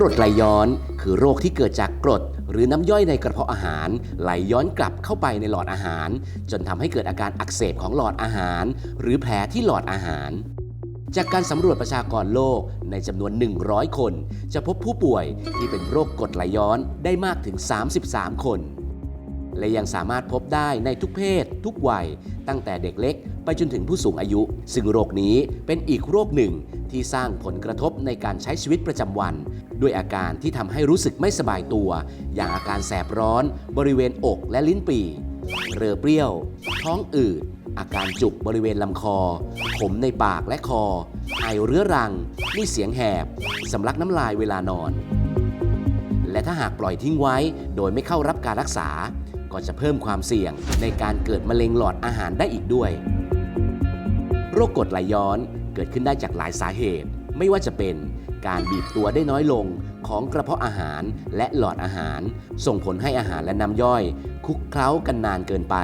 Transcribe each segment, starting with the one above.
กรดไหลย้อน คือโรคที่เกิดจากกรด หรือน้ำย่อยในกระเพาะอาหาร ไหลย้อนกลับเข้าไปในหลอดอาหาร จนทำให้เกิดอาการอักเสบของหลอดอาหาร หรือแผลที่หลอดอาหารจากการสำรวจประชากรโลกในจำนวน 100 คน จะพบผู้ป่วยที่เป็นโรคกรดไหลย้อนได้มากถึง 33 คน และยังสามารถพบได้ในทุกเพศ ทุกวัย ตั้งแต่เด็กเล็ก ไปจนถึงผู้สูงอายุ ซึ่งโรคนี้เป็นอีกโรคหนึ่ง ที่สร้างผลกระทบในการใช้ชีวิตประจำวัน ด้วยอาการที่ทำให้รู้สึกไม่สบายตัว อย่างอาการแสบร้อน บริเวณอกและลิ้นปี่เรือเปรี้ยว ท้องอืดอาการจุกบริเวณลำคอ ขมในปากและคอ ไอเรื้อรัง มีเสียงแหบ สำลักน้ำลายเวลานอน และถ้าหากปล่อยทิ้งไว้ โดยไม่เข้ารับการรักษา ก็จะเพิ่มความเสี่ยงในการเกิดมะเร็งหลอดอาหารได้อีกด้วย โรคกรดไหลย้อนเกิดขึ้นได้จากหลายสาเหตุ ไม่ว่าจะเป็นการบีบตัวได้น้อยลงของกระเพาะอาหารและหลอดอาหาร ส่งผลให้อาหารและน้ำย่อยคลุกเคล้ากันนานเกินไป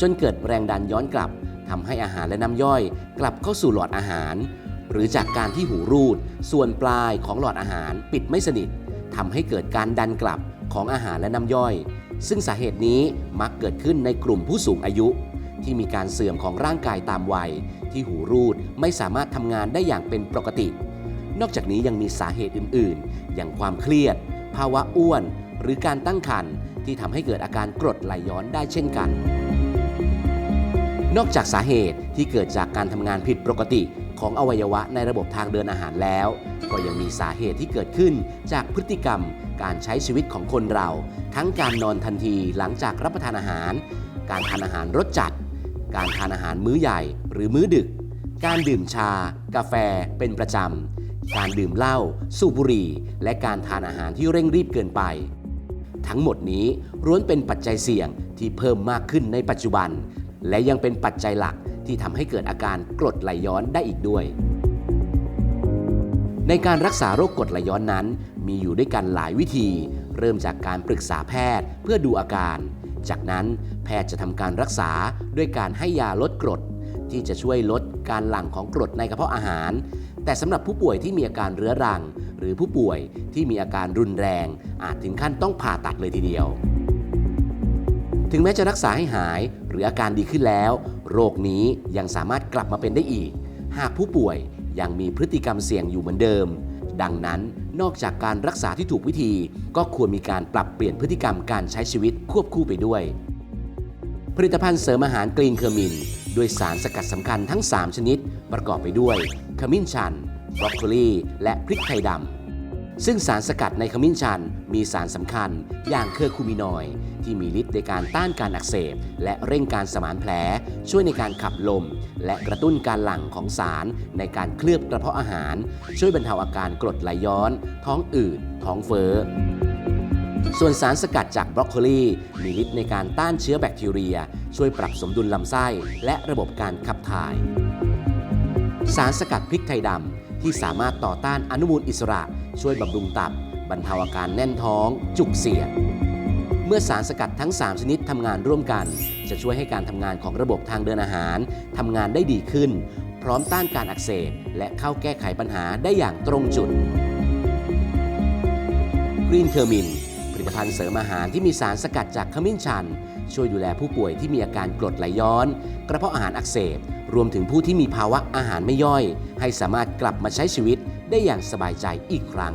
จนเกิดแรงดันย้อนกลับทำให้อาหารและน้ำย่อยกลับเข้าสู่หลอดอาหาร หรือจากการที่หูรูด ส่วนปลายของหลอดอาหารปิดไม่สนิททำให้เกิดการดันกลับของอาหารและน้ำย่อย ซึ่งสาเหตุนี้มักเกิดขึ้นในกลุ่มผู้สูงอายุ ที่มีการเสื่อมของร่างกายตามวัย ที่หูรูดไม่สามารถทำงานได้อย่างเป็นปกติ นอกจากนี้ยังมีสาเหตุอื่นๆ อย่างความเครียด ภาวะอ้วน หรือการตั้งครรภ์ที่ทำให้เกิดอาการกรดไหลย้อนได้เช่นกัน นอกจากสาเหตุที่เกิดจากการทำงานผิดปกติ ของอวัยวะในระบบทางเดินอาหารแล้ว ก็ยังมีสาเหตุที่เกิดขึ้นจากพฤติกรรมการใช้ชีวิตของคนเรา ทั้งการนอนทันทีหลังจากรับประทานอาหาร การทานอาหารรสจัด การทานอาหารมื้อใหญ่หรือมื้อดึก การดื่มชา กาแฟ เป็นประจำ การดื่มเหล้าสูบบุหรี่ และการทานอาหารที่เร่งรีบเกินไป ทั้งหมดนี้ล้วนเป็นปัจจัยเสี่ยงที่เพิ่มมากขึ้นในปัจจุบัน และยังเป็นปัจจัยหลัก ที่ทำให้เกิดอาการกรดไหลย้อนได้อีกด้วย ในการรักษาโรคกรดไหลย้อนนั้น มีอยู่ด้วยกันหลายวิธี เริ่มจากการปรึกษาแพทย์เพื่อดูอาการ จากนั้นแพทย์จะทำการรักษาด้วยการให้ยาลดกรด ที่จะช่วยลดการหลั่งของกรดในกระเพาะอาหาร แต่สำหรับผู้ป่วยที่มีอาการเรื้อรัง หรือผู้ป่วยที่มีอาการรุนแรง อาจถึงขั้นต้องผ่าตัดเลยทีเดียว ถึงแม้จะรักษาให้หาย หรืออาการดีขึ้นแล้ว โรคนี้ยังสามารถกลับมาเป็นได้อีก หากผู้ป่วยยังมีพฤติกรรมเสี่ยงอยู่เหมือนเดิม ดังนั้นนอกจากการรักษาที่ถูกวิธี ก็ควรมีการปรับเปลี่ยนพฤติกรรมการใช้ชีวิตควบคู่ไปด้วย ผลิตภัณฑ์เสริมอาหารกรีนเคอร์มินด้วยสารสกัดสำคัญทั้ง 3 ชนิด ประกอบไปด้วยขมิ้นชันบรอกโคลีและพริกไทยดำ ซึ่งสารสกัดในขมิ้นชันมีสารสำคัญ อย่างเคอร์คูมินอยด์ที่มีฤทธิ์ในการต้านการอักเสบ และเร่งการสมานแผล ช่วยในการขับลม และกระตุ้นการหลั่งของสารในการเคลือบกระเพาะอาหาร ช่วยบรรเทาอาการกรดไหลย้อน ท้องอืดท้องเฟ้อส่วนสารสกัดจากบรอกโคลีมีฤทธิ์ในการต้านเชื้อแบคทีเรีย ช่วยปรับสมดุลลำไส้ และระบบการขับถ่าย สารสกัดพริกไทยดำที่สามารถต่อต้านอนุมูลอิสระ ช่วยบำรุงตับบรรเทาอาการแน่นท้อง จุกเสียด เมื่อสารสกัดทั้ง 3 ชนิดทำงานร่วมกัน จะช่วยให้การทำงานของระบบทางเดินอาหารทำงานได้ดีขึ้น พร้อมต้านการอักเสบ และเข้าแก้ไขปัญหาได้อย่างตรงจุดกรีนเคอร์มินผลิตภัณฑ์เสริมอาหารที่มีสารสกัดจากขมิ้นชัน ช่วยดูแลผู้ป่วยที่มีอาการกรดไหลย้อน กระเพาะอาหารอักเสบ รวมถึงผู้ที่มีภาวะอาหารไม่ย่อย ให้สามารถกลับมาใช้ชีวิต ได้อย่างสบายใจอีกครั้ง